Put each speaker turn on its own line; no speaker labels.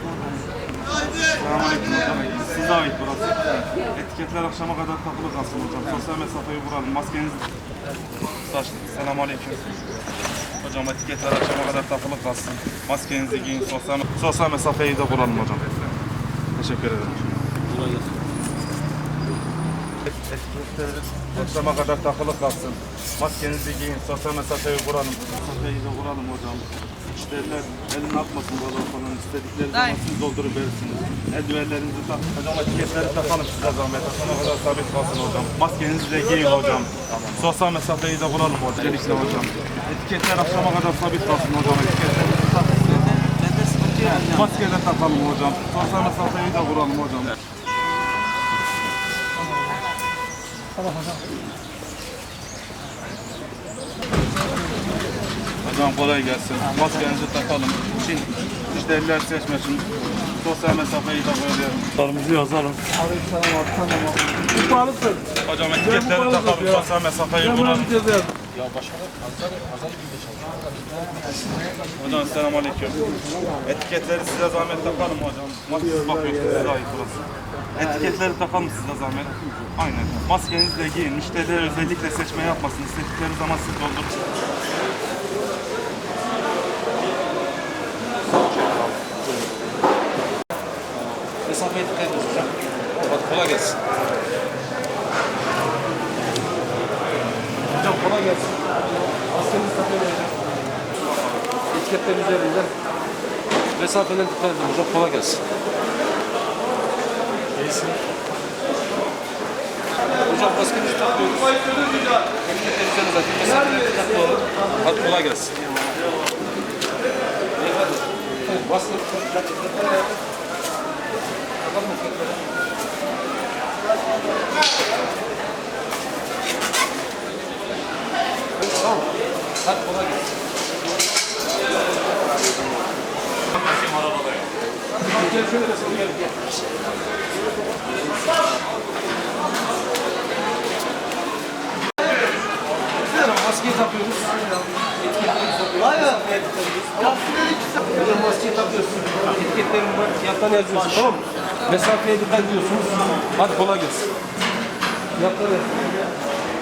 Selamünaleyküm hocam. Size ait burası. Etiketler akşama kadar takılı kalsın hocam. Sosyal mesafeyi vuralım. Maskenizi saç. Selamünaleyküm. Hocam etiketler akşama kadar takılı kalsın. Maskenizi giyin. Sosyal, sosyal mesafeyi de vuralım hocam. Teşekkür ederim. Etiketler akşama kadar takılı kalsın. Maskenizi giyin. Sosyal mesafeyi vuralım. Mesafeyi de vuralım hocam. Müşteriler elini atmasın buradan falan. İstedikleri zaman siz doldurup verirsiniz. Eldivenlerinizi tak. Hocam etiketleri takalım size zahmet. Akşama kadar sabit kalsın hocam. Maskenizi de giyin hocam. Sosyal mesafeyi de vuralım hocam. Öncelikle hocam. Etiketler akşama kadar sabit kalsın hocam. Etiketleri takın. Maske de takalım hocam. Sosyal mesafeyi de vuralım hocam. Hocam kolay gelsin. Maskenizi takalım. Çin müşteriler seçmesin. Sosyal mesafeyi de böyle.
Sorumuzu yazalım.
Aleykümselam abi tamam abi. Bu balıktır.
Hocam etiketleri takalım.
ya.
Sosyal mesafeyi
Ben buna
vuralım.
bir ceza yazdım.
Hocam selamünaleyküm. Etiketleri size zahmet takalım hocam. Maskesiz bakıyorsunuz size ait burası. Etiketleri takalım size zahmet. Aynen. Maskenizi de giyin. Müşteriler özellikle seçme yapmasın. İstedikleri zaman siz doldurun.
Mesafeye dikkat edin hocam. Hadi kolay gelsin. Hocam kolay gelsin. Maskenizi takıyorum hocam. Etiketler üzerinde. Mesafeden dikkat edin hocam. Kolay gelsin. İyisin. Hocam maskenizi takıyoruz. Etiketler üzerinde zaten. Mesafeden dikkatli olun. Hadi kolay gelsin. İyi hadi. Maske. Tamam. Hadi kolay gelsin. Gel şöyle de sen gel. Maskeyi takıyoruz. Etiketleri takıyoruz. Hocam maskeyi takıyorsun. Etiketlerin var. Fiyatlarını yazıyorsun tamam mı? Mesafeye dikkat ediyorsunuz. Hadi kolay gelsin. Fiyatları